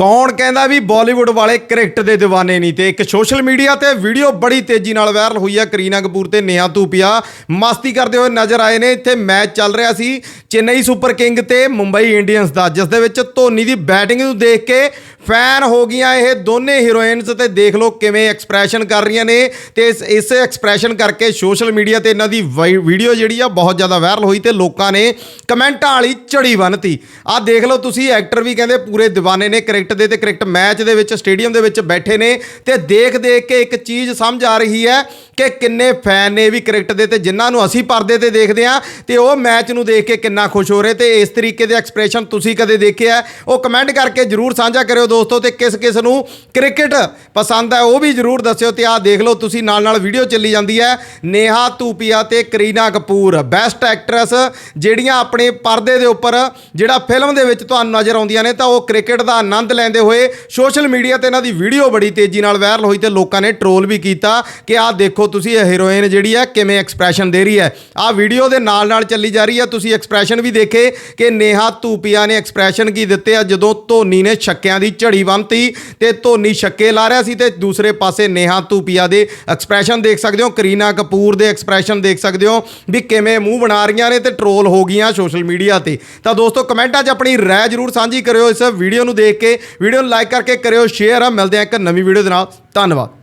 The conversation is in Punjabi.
ਕੌਣ ਕਹਿੰਦਾ ਵੀ ਬਾਲੀਵੁੱਡ ਵਾਲੇ ਕ੍ਰਿਕਟ ਦੇ دیਵਾਨੇ ਨਹੀਂ ਤੇ ਇੱਕ ਸੋਸ਼ਲ ਮੀਡੀਆ ਤੇ ਵੀਡੀਓ ਬੜੀ ਤੇਜ਼ੀ ਨਾਲ ਵਾਇਰਲ ਹੋਈ ਆ, ਕਰੀਨਾ ਕਪੂਰ ਤੇ ਨੇਹਾ ਧੂਪੀਆ। ਮਸਤੀ ਕਰਦੇ ਹੋਏ ਨਜ਼ਰ ਆਏ ਨੇ, ਇੱਥੇ ਮੈਚ ਚੱਲ ਰਿਹਾ ਸੀ ਚੇਨਈ ਸੁਪਰ ਕਿੰਗ ਤੇ ਮੁੰਬਈ ਇੰਡੀਅਨਸ ਦਾ, ਜਿਸ ਦੇ ਵਿੱਚ ਧੋਨੀ ਦੀ ਬੈਟਿੰਗ ਨੂੰ ਦੇਖ ਕੇ ਫੈਨ ਹੋ ਗਈਆਂ ਇਹ ਦੋਨੇ ਹੀਰੋਇਨਸ ਤੇ ਦੇਖ ਲਓ ਕਿਵੇਂ ਐਕਸਪ੍ਰੈਸ਼ਨ ਕਰ ਰਹੀਆਂ ਨੇ ਤੇ ਇਸ ਇਸ ਐਕਸਪ੍ਰੈਸ਼ਨ ਕਰਕੇ ਸੋਸ਼ਲ ਮੀਡੀਆ ਤੇ ਇਹਨਾਂ ਦੀ ਵੀਡੀਓ ਜਿਹੜੀ ਆ ਬਹੁਤ ਜ਼ਿਆਦਾ ਵਾਇਰਲ ਹੋਈ ਤੇ ਲੋਕਾਂ ਨੇ ਕਮੈਂਟਾਂ ਵਾਲੀ ਝੜੀ ਬੰਨਤੀ। ਆਹ ਦੇਖ ਲਓ ਤੁਸੀਂ ਐਕਟਰ ਵੀ ਕਹਿੰਦੇ ਪੂਰੇ دیਵਾਨੇ ਨੇ ਕ੍ਰਿਕਟ ਦੇ ਤੇ ਕ੍ਰਿਕਟ ਮੈਚ ਦੇ ਵਿੱਚ ਸਟੇਡੀਅਮ ਦੇ ਵਿੱਚ ਬੈਠੇ ਨੇ ਤੇ ਦੇਖ ਦੇਖ ਕੇ ਇੱਕ ਚੀਜ਼ ਸਮਝ ਆ ਰਹੀ ਹੈ ਕਿ ਕਿੰਨੇ ਫੈਨ ਨੇ ਵੀ ਕ੍ਰਿਕਟ ਦੇ ਤੇ ਜਿਨ੍ਹਾਂ ਨੂੰ ਅਸੀਂ ਪਰਦੇ ਤੇ ਦੇਖਦੇ ਆ ਤੇ ਉਹ ਮੈਚ ਨੂੰ ਦੇਖ ਕੇ ਕਿੰਨਾ ਖੁਸ਼ ਹੋ ਰਹੇ ਤੇ ਇਸ ਤਰੀਕੇ ਦੇ ਐਕਸਪ੍ਰੈਸ਼ਨ ਤੁਸੀਂ ਕਦੇ ਦੇਖਿਆ ਉਹ ਕਮੈਂਟ ਕਰਕੇ ਜਰੂਰ ਸਾਂਝਾ ਕਰਿਓ ਦੋਸਤੋ ਤੇ ਕਿਸ ਕਿਸ ਨੂੰ ਕ੍ਰਿਕਟ ਪਸੰਦ ਹੈ ਉਹ ਵੀ ਜਰੂਰ ਦੱਸਿਓ ਤੇ ਆਹ ਦੇਖ ਲਓ ਤੁਸੀਂ ਨਾਲ ਨਾਲ ਵੀਡੀਓ ਚੱਲੀ ਜਾਂਦੀ ਹੈ। ਨੇਹਾ ਧੂਪੀਆ ਤੇ ਕਰੀਨਾ ਕਪੂਰ ਬੈਸਟ ਐਕਟਰੈਸ ਜਿਹੜੀਆਂ ਆਪਣੇ ਪਰਦੇ ਦੇ ਉੱਪਰ ਜਿਹੜਾ ਫਿਲਮ ਦੇ ਵਿੱਚ ਤੁਹਾਨੂੰ ਨਜ਼ਰ ਆਉਂਦੀਆਂ ਨੇ ਤਾਂ ਉਹ ਕ੍ਰਿਕਟ ਦਾ ਆਨੰਦ ਲੈਂਦੇ ਹੋਏ ਸੋਸ਼ਲ ਮੀਡੀਆ ਤੇ ਇਹਨਾਂ ਦੀ ਵੀਡੀਓ ਬੜੀ ਤੇਜ਼ੀ ਨਾਲ ਵਾਇਰਲ ਹੋਈ ਤੇ ਲੋਕਾਂ ਨੇ ਟ੍ਰੋਲ ਵੀ ਕੀਤਾ ਕਿ ਆਹ ਦੇਖੋ ਤੁਸੀਂ ਇਹ ਹੀਰੋਇਨ ਜਿਹੜੀ ਹੈ ਕਿਵੇਂ ਐਕਸਪ੍ਰੈਸ਼ਨ ਦੇ ਰਹੀ ਹੈ। ਆਹ ਵੀਡੀਓ ਦੇ ਨਾਲ ਨਾਲ ਚੱਲੀ ਜਾ ਰਹੀ ਹੈ। ਤੁਸੀਂ ਐਕਸਪ੍ਰੈਸ਼ਨ ਵੀ ਦੇਖੇ ਕਿ ਨੇਹਾ ਧੂਪੀਆ ਨੇ ਐਕਸਪ੍ਰੈਸ਼ਨ ਕੀ ਦਿੱਤੇ ਆ? ਜਦੋਂ ਧੋਨੀ ਨੇ ਛੱਕਿਆਂ ਦੀ ਝੜੀ ਬੰਨਤੀ ਤੇ ਧੋਨੀ ਛੱਕੇ ਲਾ ਰਿਹਾ ਸੀ ਤੇ ਦੂਸਰੇ ਪਾਸੇ ਨੇਹਾ ਧੂਪੀਆ ਦੇ ਐਕਸਪ੍ਰੈਸ਼ਨ ਦੇਖ ਸਕਦੇ ਹੋ, ਕਰੀਨਾ ਕਪੂਰ ਦੇ ਐਕਸਪ੍ਰੈਸ਼ਨ ਦੇਖ ਸਕਦੇ ਹੋ ਵੀ ਕਿਵੇਂ ਮੂੰਹ ਬਣਾ ਰਹੀਆਂ ਨੇ ਤੇ ਟਰੋਲ ਹੋ ਗਈਆਂ ਸੋਸ਼ਲ ਮੀਡੀਆ ਤੇ। ਤਾਂ ਦੋਸਤੋ, ਕਮੈਂਟਾਂ 'ਚ ਆਪਣੀ ਰਾਏ ਜਰੂਰ ਸਾਂਝੀ ਕਰਿਓ ਇਸ ਵੀਡੀਓ ਨੂੰ ਦੇਖ ਕੇ ਵੀਡੀਓ ਨੂੰ ਲਾਈਕ ਕਰਕੇ ਕਰਿਓ ਸ਼ੇਅਰ ਆ, ਮਿਲਦੇ ਆ ਇੱਕ ਨਵੀਂ ਵੀਡੀਓ ਦੇ ਨਾਲ। ਧੰਨਵਾਦ।